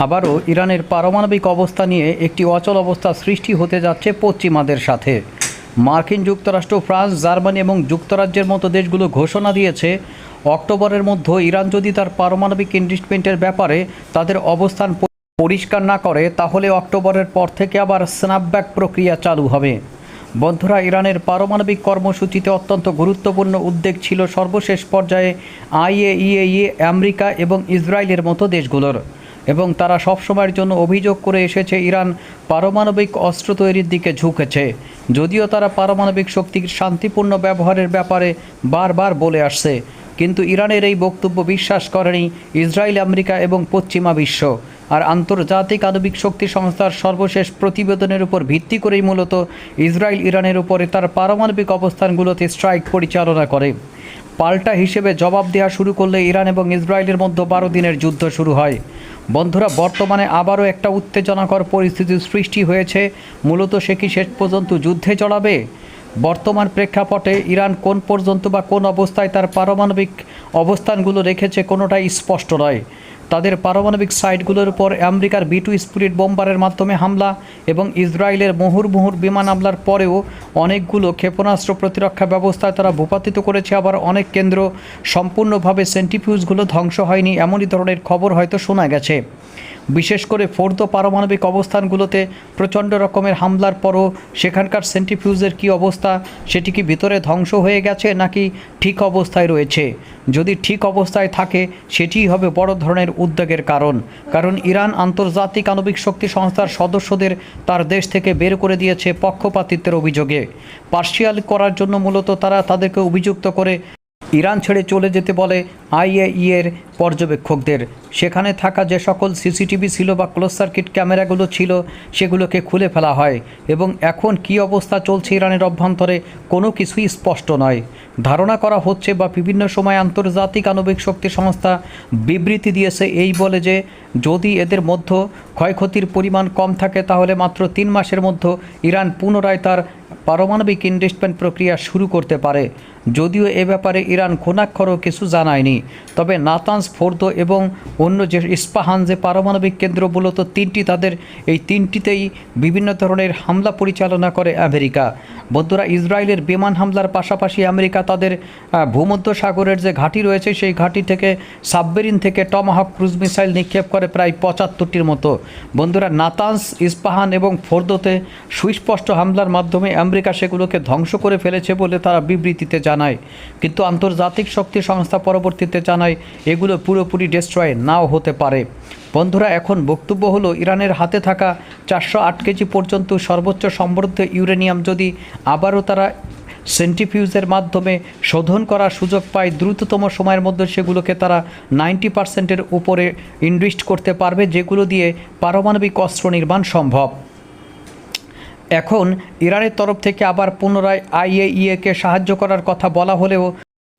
আবারও ইরানের পারমাণবিক অবস্থা নিয়ে একটি অচল অবস্থা সৃষ্টি হতে যাচ্ছে পশ্চিমাদের সাথে। মার্কিন যুক্তরাষ্ট্র, ফ্রান্স, জার্মানি এবং যুক্তরাজ্যের মতো দেশগুলো ঘোষণা দিয়েছে, অক্টোবরের মধ্যে ইরান যদি তার পারমাণবিক ইনভেস্টমেন্টের ব্যাপারে তাদের অবস্থান পরিষ্কার না করে, তাহলে অক্টোবরের পর থেকে আবার স্ন্যাপব্যাক প্রক্রিয়া চালু হবে। বন্ধুরা, ইরানের পারমাণবিক কর্মসূচিতে অত্যন্ত গুরুত্বপূর্ণ উদ্বেগ ছিল সর্বশেষ পর্যায়ে আইএইএ আমেরিকা এবং ইসরায়েলের মতো দেশগুলোর। এবং তারা সবসময়ের জন্য অভিযোগ করে এসেছে, ইরান পারমাণবিক অস্ত্র তৈরির দিকে ঝুঁকেছে। যদিও তারা পারমাণবিক শক্তির শান্তিপূর্ণ ব্যবহারের ব্যাপারে বারবার বলে আসছে, কিন্তু ইরানের এই বক্তব্য বিশ্বাস করেনি ইসরায়েল, আমেরিকা এবং পশ্চিমা বিশ্ব। আর আন্তর্জাতিক আণবিক শক্তি সংস্থার সর্বশেষ প্রতিবেদনের উপর ভিত্তি করেই মূলত ইসরায়েল, ইরানের উপরে তার পারমাণবিক অবস্থানগুলোতে স্ট্রাইক পরিচালনা করে। পাল্টা হিসেবে জবাব দেওয়া শুরু করলে ইরান এবং ইসরায়েলের মধ্যে বারো দিনের যুদ্ধ শুরু হয়। বন্ধুরা, বর্তমানে আবারও একটা উত্তেজনাকর পরিস্থিতির সৃষ্টি হয়েছে। মূলত সে কি শেষ পর্যন্ত যুদ্ধে চড়াবে? বর্তমান প্রেক্ষাপটে ইরান কোন পর্যন্ত বা কোন অবস্থায় তার পারমাণবিক অবস্থানগুলো রেখেছে কোনোটাই স্পষ্ট নয়। তাদের পারমাণবিক সাইটগুলোর উপর আমেরিকার বি টু স্পিরিট বোম্বারের মাধ্যমে হামলা এবং ইসরায়েলের মুহুর্মুহুর বিমান হামলার পরেও অনেকগুলো ক্ষেপণাস্ত্র প্রতিরক্ষা ব্যবস্থায় তারা ভূপাতিত করেছে। আবার অনেক কেন্দ্র সম্পূর্ণভাবে সেন্টিফিউজগুলো ধ্বংস হয়নি, এমনই ধরনের খবর হয়তো শোনা গেছে। বিশেষ করে ফোর্দ পারমাণবিক অবস্থানগুলোতে প্রচণ্ড রকমের হামলার পরও সেখানকার সেন্টিফিউজের কি অবস্থা, সেটি কি ভিতরে ধ্বংস হয়ে গেছে নাকি ঠিক অবস্থায় রয়েছে? যদি ঠিক অবস্থায় থাকে, সেটিই হবে বড় ধরনের উদ্বেগের কারণ। কারণ ইরান আন্তর্জাতিক আণবিক শক্তি সংস্থার সদস্যদের তার দেশ থেকে বের করে দিয়েছে পক্ষপাতিত্বের অভিযোগে। পার্সিয়াল করার জন্য মূলত তারা তাদেরকে অভিযুক্ত করে ইরান ছেড়ে চলে যেতে বলে আইএইএর পর্যবেক্ষকদের। সেখানে থাকা যে সকল সিসিটিভি ছিল বা ক্লোজ সার্কিট ক্যামেরাগুলো ছিল, সেগুলোকে খুলে ফেলা হয় এবং এখন কী অবস্থা চলছে ইরানের অভ্যন্তরে কোনো কিছুই স্পষ্ট নয়। ধারণা করা হচ্ছে বা বিভিন্ন সময় আন্তর্জাতিক আণবিক শক্তি সংস্থা বিবৃতি দিয়েছে এই বলে যে, যদি এদের মধ্যে ক্ষয়ক্ষতির পরিমাণ কম থাকে, তাহলে মাত্র তিন মাসের মধ্যে ইরান পুনরায় তার পারমাণবিক ইনভেস্টমেন্ট প্রক্রিয়া শুরু করতে পারে। যদিও এ ব্যাপারে ইরান খোনাক্ষরও কিছু জানায়নি। তবে নাতানস ফোর্দো এবং অন্য যে ইস্পাহান যে পারমাণবিক কেন্দ্র, মূলত তিনটি, তাদের এই তিনটিতেই বিভিন্ন ধরনের হামলা পরিচালনা করে আমেরিকা। বন্ধুরা, ইসরায়েলের বিমান হামলার পাশাপাশি আমেরিকা তাদের ভূমধ্য সাগরের যে ঘাঁটি রয়েছে, সেই ঘাঁটি থেকে সাবমেরিন থেকে টমাহক ক্রুজ মিসাইল নিক্ষেপ করে প্রায় পঁচাত্তরটির মতো। বন্ধুরা নাতানস ইস্পাহান এবং ফোর্দোতে সুস্পষ্ট হামলার মাধ্যমে আমেরিকা সেগুলোকে ধ্বংস করে ফেলেছে বলে তারা বিবৃতিতে জানায়। কিন্তু আন্তর্জাতিক শক্তি সংস্থা পরবর্তীতে জানায়, এগুলো পুরোপুরি ডিস্ট্রয় নাও হতে পারে। বন্ধুরা, এখন বক্তব্য হলো ইরানের হাতে থাকা চারশো আট কেজি পর্যন্ত সর্বোচ্চ সমৃদ্ধ ইউরেনিয়াম যদি আবারও তারা সেন্টিফিউজের মাধ্যমে শোধন করার সুযোগ পায়, দ্রুততম সময়ের মধ্যে সেগুলোকে তারা নাইনটি পার্সেন্টের উপরে ইনভেস্ট করতে পারবে, যেগুলো দিয়ে পারমাণবিক অস্ত্র নির্মাণ সম্ভব। এখন ইরানের তরফ থেকে আবার পুনরায় আইএইএকে সাহায্য করার কথা বলা হলেও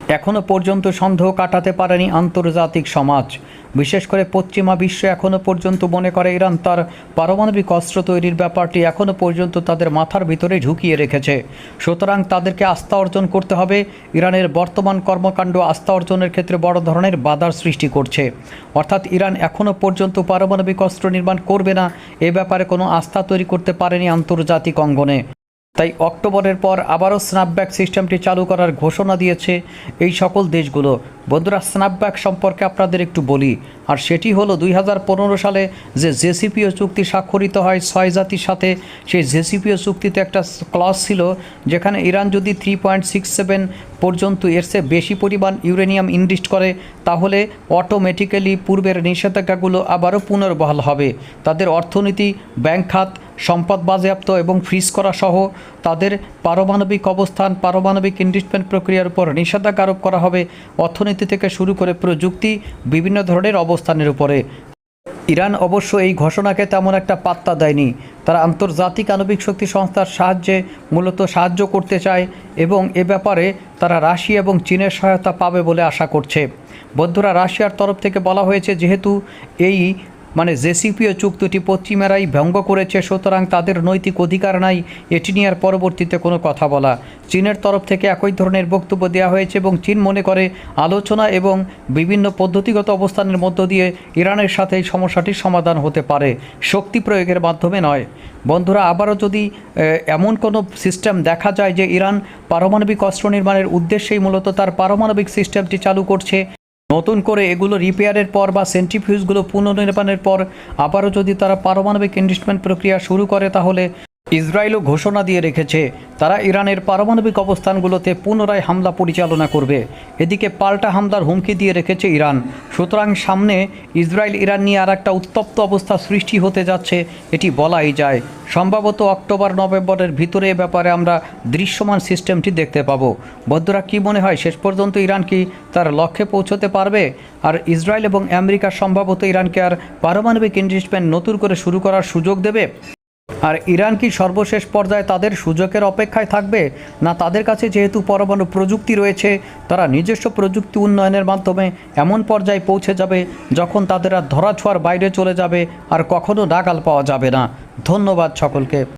এখনও পর্যন্ত সন্দেহ কাটাতে পারেনি আন্তর্জাতিক সমাজ। বিশেষ করে পশ্চিমা বিশ্ব এখনও পর্যন্ত মনে করে ইরান তার পারমাণবিক অস্ত্র তৈরির ব্যাপারটি এখনও পর্যন্ত তাদের মাথার ভিতরে ঢুকিয়ে রেখেছে। সুতরাং তাদেরকে আস্থা অর্জন করতে হবে। ইরানের বর্তমান কর্মকাণ্ড আস্থা অর্জনের ক্ষেত্রে বড় ধরনের বাধার সৃষ্টি করছে। অর্থাৎ ইরান এখনও পর্যন্ত পারমাণবিক অস্ত্র নির্মাণ করবে না। এ ব্যাপারে কোনো আস্থা তৈরি করতে পারেনি আন্তর্জাতিক অঙ্গনে। তাই অক্টোবরের পর আবারও স্ন্যাপব্যাক সিস্টেমটি চালু করার ঘোষণা দিয়েছে এই সকল দেশগুলো। বন্ধুরা স্ন্যাপব্যাক সম্পর্কে আপনাদের একটু বলি। আর সেটি হলো দুই হাজার পনেরো সালে যে জেসিপিও চুক্তি স্বাক্ষরিত হয় ছয় জাতির সাথে, সেই জেসিপিও চুক্তিতে একটা ক্লজ ছিল যেখানে ইরান যদি থ্রি পয়েন্ট সিক্স সেভেন পর্যন্ত এর চেয়ে বেশি পরিমাণ ইউরেনিয়াম ইনভেস্ট করে, তাহলে অটোমেটিক্যালি পূর্বের নিষেধাজ্ঞাগুলো আবারও পুনর্বহাল হবে। তাদের অর্থনীতি, ব্যাংক খাত, সম্পদ বাজেয়াপ্ত এবং ফ্রিজ করা সহ তাদের পারমাণবিক অবস্থান, পারমাণবিক ইনভেস্টমেন্ট প্রক্রিয়ার উপর নিষেধাজ্ঞা আরোপ করা হবে। অর্থনীতি থেকে শুরু করে প্রযুক্তি বিভিন্ন ধরনের অবস্থানের উপরে। ইরান অবশ্য এই ঘোষণাকে তেমন একটা পাত্তা দেয়নি। তারা আন্তর্জাতিক আণবিক শক্তি সংস্থার সাহায্যে মূলত সাহায্য করতে চায় এবং এ ব্যাপারে তারা রাশিয়া এবং চীনের সহায়তা পাবে বলে আশা করছে। বন্ধুরা, রাশিয়ার তরফ থেকে বলা হয়েছে, যেহেতু এই মানে জেসিপিও চুক্তিটি পশ্চিমেরাই ভঙ্গ করেছে, সুতরাং তাদের নৈতিক অধিকার নাই। এটি নিয়ে আর পরবর্তীতে কোনো কথা বলা। চীনের তরফ থেকে একই ধরনের বক্তব্য দেওয়া হয়েছে এবং চীন মনে করে আলোচনা এবং বিভিন্ন পদ্ধতিগত অবস্থানের মধ্য দিয়ে ইরানের সাথে এই সমস্যাটির সমাধান হতে পারে। শক্তি প্রয়োগের মাধ্যমে নয়। বন্ধুরা, আবারও যদি এমন কোনো সিস্টেম দেখা যায় যে ইরান পারমাণবিক অস্ত্র নির্মাণের উদ্দেশ্যেই মূলত তার পারমাণবিক সিস্টেমটি চালু করছে নতুন করে এগুলো রিপেয়ারের পর বা সেন্ট্রিফিউজগুলো পুনর্নির্মাণের পর আবারও যদি তারা পারমাণবিক ইনভেস্টমেন্ট প্রক্রিয়া শুরু করে তাহলে ইসরায়েলও ঘোষণা দিয়ে রেখেছে, তারা ইরানের পারমাণবিক অবস্থানগুলোতে পুনরায় হামলা পরিচালনা করবে। এদিকে পাল্টা হামলার হুমকি দিয়ে রেখেছে ইরান। সুতরাং সামনে ইসরায়েল ইরান নিয়ে আর একটা উত্তপ্ত অবস্থা সৃষ্টি হতে যাচ্ছে, এটি বলাই যায়। সম্ভবত অক্টোবর, নভেম্বরের ভিতরে এ ব্যাপারে আমরা দৃশ্যমান সিস্টেমটি দেখতে পাবো। বন্ধুরা, কি মনে হয়, শেষ পর্যন্ত ইরান কি তার লক্ষ্যে পৌঁছতে পারবে? আর ইসরায়েল এবং আমেরিকা সম্ভবত ইরানকে আর পারমাণবিক ইনভেস্টমেন্ট নতুন করে শুরু করার সুযোগ দেবে? আর ইরান কি সর্বশেষ পর্যায়ে তাদের সুযোগের অপেক্ষায় থাকবে? না তাদের কাছে যেহেতু পরমাণু প্রযুক্তি রয়েছে, তারা নিজস্ব প্রযুক্তি উন্নয়নের মাধ্যমে এমন পর্যায়ে পৌঁছে যাবে যখন তাদের আর ধরাছোঁয়ার বাইরে চলে যাবে আর কখনো নাগাল পাওয়া যাবে না। ধন্যবাদ সকলকে।